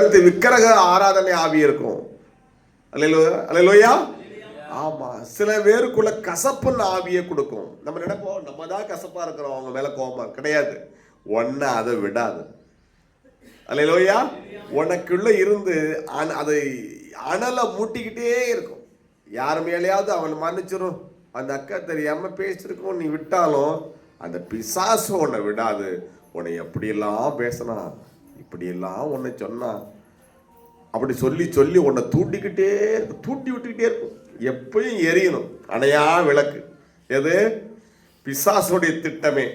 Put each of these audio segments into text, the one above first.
அடுத்து விக்கிரக ஆராதனை ஆவி இருக்கும். அல்லேலூயா அல்லேலூயா? ஆமா சில பேருக்குள்ள கசப்புன்னு ஆவியை கொடுக்கும். நம்ம நினைப்போம் நம்ம தான் கசப்பா இருக்கிறோம் அவங்க மேல கோபமா கிடையாது. ஒன்ன அதை விடாது. அலையிலோயா உனக்குள்ள இருந்து அதை அனலை மூட்டிக்கிட்டே இருக்கும். யார் மேலேயாவது அவன் மன்னிச்சிடும் அந்த அக்கா தெரியாம பேசிருக்கோம் நீ விட்டாலும் அந்த பிசாசு உன்னை விடாது. உன்னை எப்படியெல்லாம் பேசினா இப்படியெல்லாம் உன்னை சொன்னால் அப்படி சொல்லி சொல்லி உன்னை தூண்டிக்கிட்டே இருக்கும் தூண்டி விட்டுக்கிட்டே இருக்கும். எப்பயும் எரியணும். அணையா விளக்கு. எது? பிசாசுடைய திட்டமே.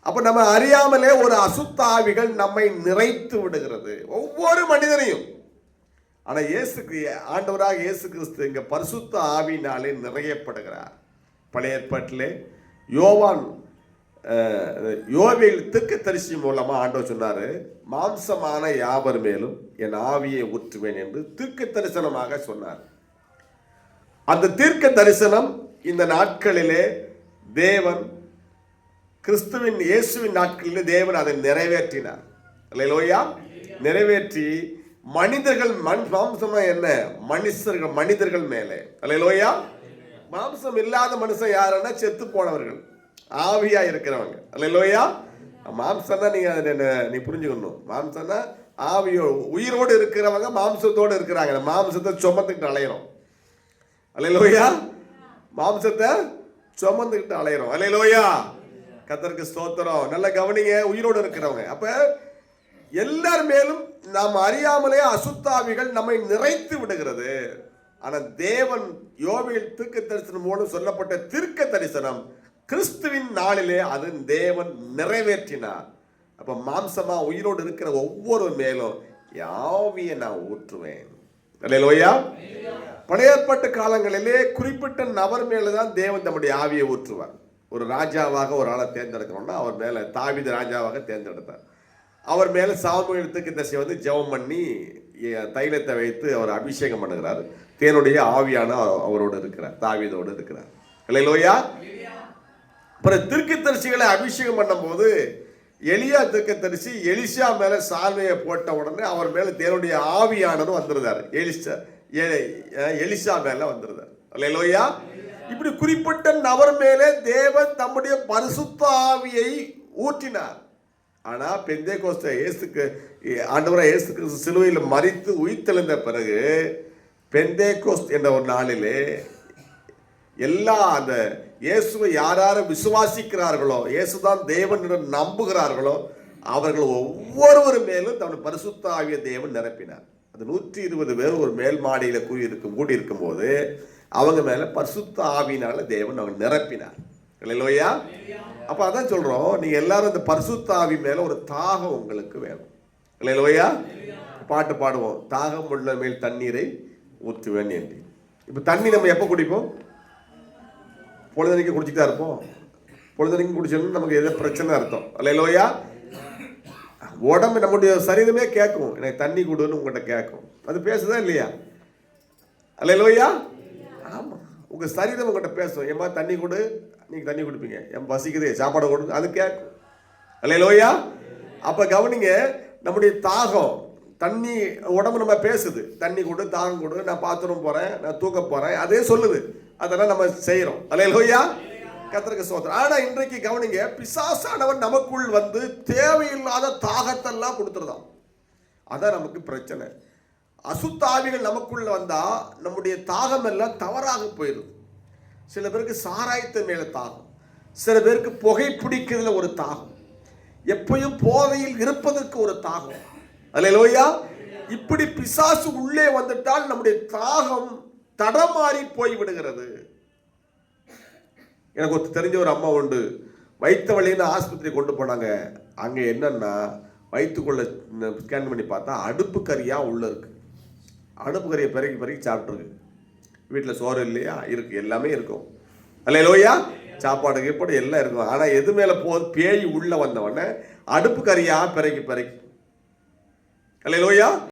அப்போ நம்ம அறியாமலே ஒரு அசுத்த ஆவிகள் நம்மை நிறைத்து விடுகிறது. ஒவ்வொரு மனிதனையும். ஆனால் இயேசு ஆண்டவராக இயேசு கிறிஸ்து இங்கே பரிசுத்த ஆவினாலே நிறையப்படுகிறார். பழைய ஏற்பாட்டிலே யோவான் அஹ், திக்கு தரிசி மூலமாக ஆண்டவர் சொன்னார் மாம்சமான யாவர் மேலும் என் ஆவியை ஊற்றுவேன் என்று தீர்க்க தரிசனமாக சொன்னார். அந்த தீர்க்க தரிசனம் இந்த நாட்களிலே தேவன் கிறிஸ்துவின் இயேசுவின் நாட்களிலே தேவன் அதை நிறைவேற்றினார். அல்லேலூயா. நிறைவேற்றி மனிதர்கள் மண் மாம்சமா என்ன? மனுஷர்கள் மனிதர்கள் மேலே. அல்லேலூயா. மாம்சம் இல்லாத மனுஷன் யாருன்னா செத்து போனவர்கள். ஆவியா இருக்கிறவங்க. அல்லேலூயா. மாம்சம்னா நீங்க அதை நீ புரிஞ்சுக்கணும். மாம்சம்னா ஆவியோ உயிரோடு இருக்கிறவங்க மாம்சத்தோடு இருக்கிறாங்க. மாம்சத்தை சுமந்துக்கிட்டு அலையிறோம். அல்லேலூயா. மாம்சத்தை சுமந்துக்கிட்டு அலையிறோம். அல்லேலூயா. கத்தருக்கு ஸ்தோத்திரம். நல்ல கவனிங்க. உயிரோடு இருக்கிறவங்க. அப்ப எல்லார் மேலும் நாம் அறியாமலே அசுத்தாவிகள் நம்மை நிறைத்து விடுகிறது. ஆனால் தேவன் யோவியில் தீர்க்க தரிசனம் மூலம் சொல்லப்பட்ட தீர்க்க தரிசனம் கிறிஸ்துவின் நாளிலே அது தேவன் நிறைவேற்றினார். அப்ப மாம்சமா உயிரோடு இருக்கிற ஒவ்வொரு மேலும் யாவிய நான் ஊற்றுவேன்? அல்லேலூயா. பழைய காலங்களிலே குறிப்பிட்ட நபர் மேலே தான் தேவன் தம்முடைய ஆவியை ஊற்றுவார். ஒரு ராஜாவாக ஒரு ஆளை தேர்ந்தெடுக்கணும்னா அவர் மேல தாவித ராஜாவாக தேர்ந்தெடுத்தார் அவர் மேல சாமுவேல் தசை வந்து ஜெபம் பண்ணி தைலத்தை வைத்து அவர் அபிஷேகம் பண்ணுகிறார். தேனுடைய ஆவியான அவரோடு இருக்கிறார் தாவிதோடு இருக்கிறார். இல்லையிலோயா அப்புறம் தீர்க்கதரிசிகளை அபிஷேகம் பண்ணும்போது எலியா தரிசி எலிசா மேலே சால்வையை போட்ட உடனே அவர் மேலே தேவனுடைய ஆவியானதும் வந்துருந்தார். எலிசா எ- எலிசா மேலே வந்துருந்தார். இல்லையா இப்படி குறிப்பிட்ட நபர் மேலே தேவன் தம்முடைய பரிசுத்த ஆவியை ஊற்றினார். ஆனால் பெந்தே கோஸ்த இயேசுக்கு ஆண்டவராக இயேசு கிறிஸ்து சிலுவையில் மறித்து உயிர்த்தெழுந்த பிறகு பெந்தே கோஸ்த் என்ற ஒரு நாளிலே எல்லா அந்த இயேசுவை யார் யார் விசுவாசிக்கிறார்களோ இயேசுதான் தேவன் என்று நம்புகிறார்களோ அவர்கள் ஒவ்வொருவர் மேலும் தன்னுடைய பரிசுத்தாவிய தேவன் நிரப்பினார். அது நூற்றி இருபது பேர் ஒரு மேல் மாடியில கூடி இருக்கும் கூடி இருக்கும்போது அவங்க மேலே பரிசுத்த ஆவியினால தேவன் அவங்க நிரப்பினார். இல்லையா அப்போ அதான் சொல்கிறோம் நீங்கள் எல்லாரும் இந்த பரிசுத்த ஆவி மேலே ஒரு தாகம் உங்களுக்கு வேணும். இல்லையா பாட்டு பாடுவோம் தாகம் உள்ள மேல் தண்ணீரை ஊற்றுவேன் என்று. இப்போ தண்ணி நம்ம எப்போ குடிப்போம்? பொழுதனைக்கு குடிச்சுட்டு தான் இருப்போம். பொழுதனைக்கு குடிச்சோம்னா நமக்கு எதோ பிரச்சனை அர்த்தம். இல்லையா உடம்பு நம்முடைய சரீரமே கேட்கும். எனக்கு தண்ணி கொடுன்னு உங்கள்கிட்ட கேட்கும். அது பேசுதா இல்லையா? இல்லையா ஆமாம் உங்கள் சரீரம் உங்கள்கிட்ட பேசும். ஏம்மா தண்ணி கொடு. நீங்கள் தண்ணி கொடுப்பீங்க. என் பசிக்குது. சாப்பாடு கொடுங்க அது கேட்கும். இல்லையா அப்போ கவனிங்க நம்முடைய தாகம் தண்ணி உடம்பு நம்ம பேசுது. தண்ணி கொடு தாகம் கொடு. நான் பாத்ரூம் போகிறேன் நான் தூக்க போகிறேன் அதே சொல்லுது. அதெல்லாம் நம்ம செய்கிறோம் அல்லையிலோயா கத்திரக்கு சோதரம் ஆனால் இன்றைக்கு கவனிங்க பிசாசானவன் நமக்குள் வந்து தேவையில்லாத தாகத்தெல்லாம் கொடுத்துருதான். அதான் நமக்கு பிரச்சனை. அசுத்தாவிகள் நமக்குள்ள வந்தால் நம்முடைய தாகம் எல்லாம் தவறாக போயிடுது சில பேருக்கு சாராயத்து மேலே தாகம். சில பேருக்கு புகை பிடிக்கிறதுல ஒரு தாகம். எப்பயும் போதையில் இருப்பதற்கு ஒரு தாகம். அல்லையா இப்படி பிசாசு உள்ளே வந்துட்டால் நம்முடைய தாகம் தடமாறி போய் விடுகிறது எனக்கு ஒரு தெரிஞ்ச ஒரு அம்மா உண்டு. வைத்த வழின்னு ஆஸ்பத்திரி கொண்டு போனாங்க. அங்கே என்னன்னா வயிற்றுக்குள்ள ஸ்கேன் பண்ணி பார்த்தா அடுப்பு கறியாக உள்ளே இருக்கு. அடுப்பு கறியை பிறகு பிறகு சாப்பிட்ருக்கு வீட்டில் சோறு இல்லையா? இருக்கு. எல்லாமே இருக்கும். அல்ல லோயா சாப்பாடு கீப்பாடு எல்லாம் இருக்கும். ஆனால் எது மேலே போகுது பேய் உள்ளே வந்தவொடனே அடுப்பு கறியாக பிறகி பிறக்கி அல்ல லோயா